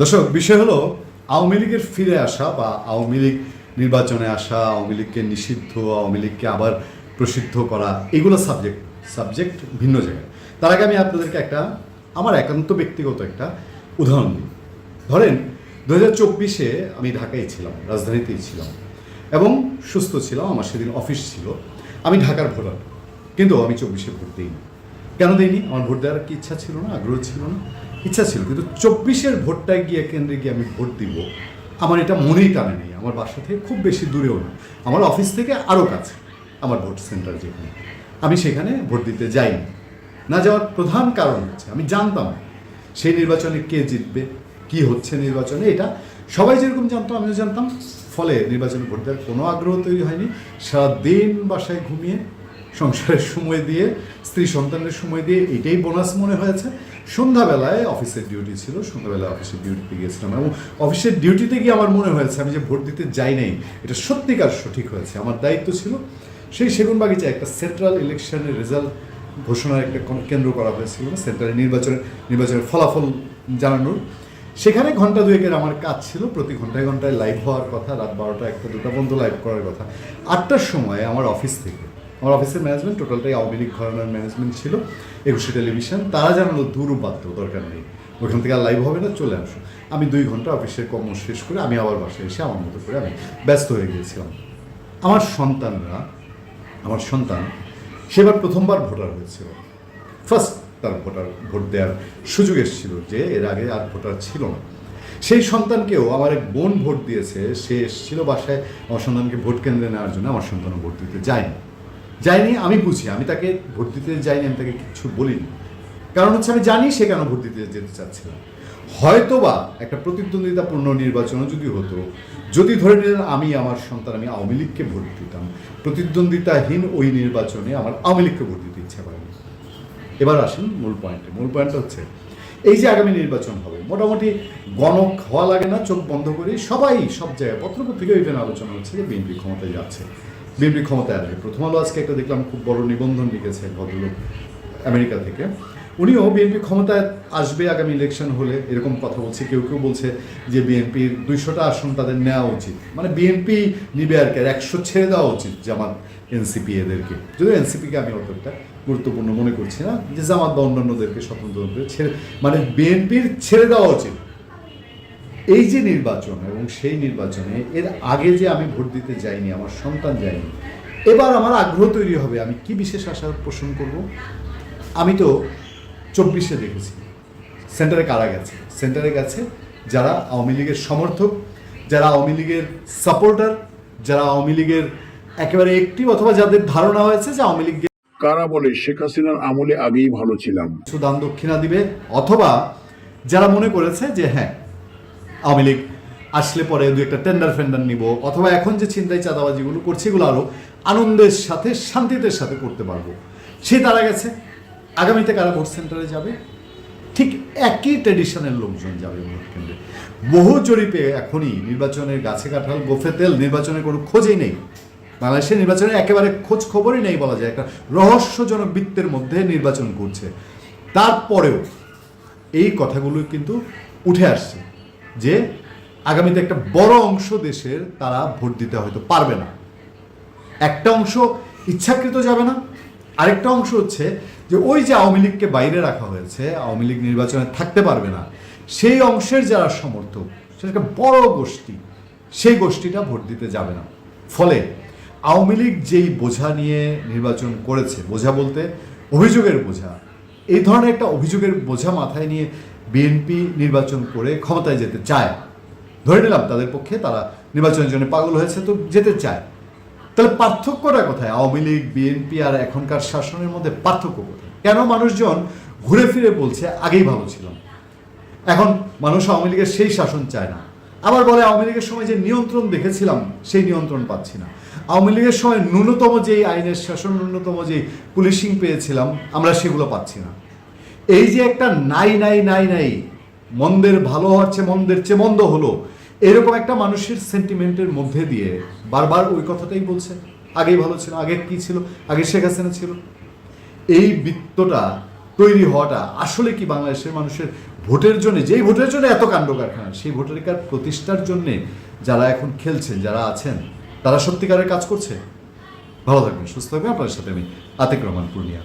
দর্শক, বিষয় হলো, আওয়ামী লীগের ফিরে আসা বা আওয়ামী লীগ নির্বাচনে আসা, আওয়ামী লীগকে নিষিদ্ধ, আওয়ামী লীগকে আবার প্রসিদ্ধ করা, এগুলো সাবজেক্ট সাবজেক্ট ভিন্ন জায়গায়। তার আগে আমি আপনাদেরকে একটা, আমার একান্ত ব্যক্তিগত একটা উদাহরণ দিই। ধরেন দু হাজার চব্বিশে আমি ঢাকায় ছিলাম, রাজধানীতেই ছিলাম, এবং সুস্থ ছিলাম, আমার সেদিন অফিস ছিল, আমি ঢাকার ভোটার, কিন্তু আমি চব্বিশে ভোট দিইনি। কেন দিইনি? আমার ভোট দেওয়ার কি ইচ্ছা ছিল না, আগ্রহ ছিল না? ইচ্ছা ছিল, কিন্তু চব্বিশের ভোটটায় গিয়ে কেন্দ্রে গিয়ে আমি ভোট দিব, আমার এটা মনেই টানে নেই। আমার বাসা থেকে খুব বেশি দূরেও না, আমার অফিস থেকে আরও কাছে, আমার ভোট সেন্টার যেখানে। আমি সেখানে ভোট দিতে যাইনি। না যাওয়ার প্রধান কারণ হচ্ছে, আমি জানতাম সেই নির্বাচনে কে জিতবে, কি হচ্ছে নির্বাচনে, এটা সবাই যেরকম জানতো, আমিও জানতাম। ফলে নির্বাচনে ভোট দেওয়ার কোনো আগ্রহ তৈরি হয়নি। সারাদিন বাসায় ঘুমিয়ে সংসারের সময় দিয়ে, স্ত্রী সন্তানের সময় দিয়ে, এটাই বোনাস মনে হয়েছে। সন্ধ্যাবেলায় অফিসের ডিউটি ছিল, সন্ধ্যাবেলায় অফিসের ডিউটিতে গিয়েছিলাম এবং অফিসের ডিউটিতে গিয়ে আমার মনে হয়েছে, আমি যে ভোট দিতে যাই নাই, এটা সত্যিকার সঠিক হয়েছে। আমার দায়িত্ব ছিল সেই সেগুন বাগিচায় একটা সেন্ট্রাল ইলেকশনের রেজাল্ট ঘোষণার একটা কেন্দ্র করা হয়েছিল সেন্ট্রালের নির্বাচনের নির্বাচনের ফলাফল জানানোর। সেখানে ঘণ্টা দুয়েকের আমার কাজ ছিল, প্রতি ঘন্টায় ঘন্টায় লাইভ হওয়ার কথা, রাত বারোটা একটা দুটা পর্যন্ত লাইভ করার কথা। আটটার সময় আমার অফিস থেকে আমার অফিসের ম্যানেজমেন্ট টোটালটাই আওয়ামী লীগ ঘরানার ম্যানেজমেন্ট ছিল, একুশে টেলিভিশন তারা জানালো দূর বাধ্য, দরকার নেই। ওইখান থেকে আর লাইভ হবে না, চলে আসো। আমি দুই ঘণ্টা অফিসের কর্ম শেষ করে আমি আবার বাসায় এসে আমার মতো করে আমি ব্যস্ত হয়ে গিয়েছিলাম। আমার সন্তানরা, আমার সন্তান, সেবার প্রথমবার ভোটার হয়েছিল। ফার্স্ট তার ভোটার, ভোট দেওয়ার সুযোগ এসেছিল যে এর আগে আর ভোটার ছিল না। সেই সন্তানকেও আমার এক বোন ভোট দিয়েছে, সে এসেছিল বাসায়। আমার সন্তানকে ভোট কেন্দ্রে নেওয়ার জন্য আমার সন্তানও ভোট দিতে যায়নি। যায়নি আমি বুঝি, আমি তাকে ভোট দিতে যাইনি, আমি তাকে কিছু বলিনি। কারণ হচ্ছে আমি জানি সে কেন ভোট দিতে যেতে চাচ্ছে না। হয়তোবা একটা প্রতিদ্বন্দ্বিতাপূর্ণ নির্বাচনও যদি হতো, যদি ধরে নিলেন আমি আমার সন্তান, আমি আওয়ামী লীগকে ভোট দিতাম, প্রতিদ্বন্দ্বিতাহীন ওই নির্বাচনে আমার আওয়ামী লীগকে ভোট দিতে ইচ্ছা করেনি এবার আসেন মূল পয়েন্টে। মূল পয়েন্টটা হচ্ছে, এই যে আগামী নির্বাচন হবে, মোটামুটি গণক হওয়া লাগে না, চোখ বন্ধ করে সবাই সব জায়গায় পত্রপত্রিকা ইভেন আলোচনা হচ্ছে যে বিএনপি ক্ষমতায় যাচ্ছে। বিএনপি ক্ষমতায় আসবে। প্রথম আলো আজকে একটা দেখলাম খুব বড় নিবন্ধন লিখেছে ভদ্রলোক আমেরিকা থেকে। উনিও বিএনপি ক্ষমতায় আসবে আগামী ইলেকশন হলে এরকম কথা বলছে। কেউ কেউ বলছে যে বিএনপির দুইশোটা আসন তাদের নেওয়া উচিত। মানে বিএনপি নিবে আর কি, আর একশো ছেড়ে দেওয়া উচিত জামাত এনসিপি এদেরকে। যদিও এনসিপিকে আমি অতটা গুরুত্বপূর্ণ মনে করছি না যে জামাত বা অন্যান্যদেরকে স্বতন্ত্র ছেড়ে মানে বিএনপির ছেড়ে দেওয়া উচিত। এই যে নির্বাচন এবং সেই নির্বাচনে এর আগে যে আমি ভোট দিতে যাইনি আমার সন্তান যায়নি এবার আমার আগ্রহ তৈরি হবে আমি কি বিশেষ আশা পোষণ করব? আমি তো চব্বিশে দেখেছি সেন্টারে কারা গেছে? সেন্টারে গেছে যারা আওয়ামী লীগের সমর্থক যারা আওয়ামী লীগের সাপোর্টার যারা আওয়ামী লীগের একেবারে একটি অথবা যাদের ধারণা হয়েছে যে আওয়ামী লীগ কারা বলে? শেখ হাসিনার আমলে আগেই ভালো ছিলাম। কিছু দান দক্ষিণা দিবে অথবা যারা মনে করেছে যে হ্যাঁ আওয়ামী লীগ আসলে পরে দু একটা টেন্ডার ফেন্ডার নিব, অথবা এখন যে চিন্তায় চাঁদাবাজিগুলো করছে এগুলো আরও আনন্দের সাথে, শান্তিতে সাথে করতে পারব। সে তারা গেছে। আগামীতে কারা ভোট সেন্টারে যাবে? ঠিক একই ট্রেডিশনের লোকজন যাবে ভোট কেন্দ্রে। বহু জরিপে এখনই নির্বাচনের গাছে কাঁঠাল, গোফে তেল, নির্বাচনের কোনো খোঁজই নেই। বাংলাদেশের নির্বাচনে একেবারে খোঁজ খবরই নেই বলা যায়, একটা রহস্যজনক বৃত্তের মধ্যে নির্বাচন করছে তারপরেও এই কথাগুলো কিন্তু উঠে আসছে। যে আগামীতে একটা বড় অংশ দেশের তারা ভোট দিতে হয়তো পারবে না। একটা অংশ ইচ্ছাকৃত যাবে না, আরেকটা অংশ হচ্ছে যে ওই যে আওয়ামী লীগকে বাইরে রাখা হয়েছে, আওয়ামী লীগ নির্বাচনে থাকতে পারবে না, সেই অংশের যারা সমর্থক সেটা একটা বড় গোষ্ঠী, সেই গোষ্ঠীটা ভোট দিতে যাবে না। ফলে আওয়ামী লীগ যেই বোঝা নিয়ে নির্বাচন করেছে, বোঝা বলতে অভিযোগের বোঝা, এই ধরনের একটা অভিযোগের বোঝা মাথায় নিয়ে বিএনপি নির্বাচন করে ক্ষমতায় যেতে চায়। ধরে নিলাম তাদের পক্ষে তারা নির্বাচনের জন্য পাগল হয়েছে, তো যেতে চায়। তাহলে পার্থক্যটা কোথায়? আওয়ামী লীগ, বিএনপি আর এখনকার শাসনের মধ্যে পার্থক্য কোথায়? কেন মানুষজন ঘুরে ফিরে বলছে, আগেই ভালো ছিলাম এখন মানুষ আওয়ামী লীগের সেই শাসন চায় না। আবার বলে, আওয়ামী লীগের সময় যে নিয়ন্ত্রণ দেখেছিলাম, সেই নিয়ন্ত্রণ পাচ্ছি না। আওয়ামী লীগের সময় ন্যূনতম যেই আইনের শাসন, ন্যূনতম যেই পুলিশিং পেয়েছিলাম, আমরা সেগুলো পাচ্ছি না। এই যে একটা নাই নাই নাই নাই, মন্দের ভালো হচ্ছে মন্দের চেয়ে মন্দ হলো, এরকম একটা মানুষের সেন্টিমেন্টের মধ্যে দিয়ে বারবার ওই কথাটাই বলছে। আগেই ভালো ছিল আগে কি ছিল আগে শেখ হাসিনা ছিল। এই বৃত্তটা তৈরি হওয়াটা আসলে কি বাংলাদেশের মানুষের ভোটের জন্য, যেই ভোটের জন্য এত কাণ্ড কারখানা, সেই ভোটাধিকার প্রতিষ্ঠার জন্য যারা এখন খেলছেন, যারা আছেন, তারা সত্যিকারের কাজ করছে। ভালো থাকবেন, সুস্থ থাকবেন। আপনার সাথে আমি আতিক রহমান, পূর্ণিয়া।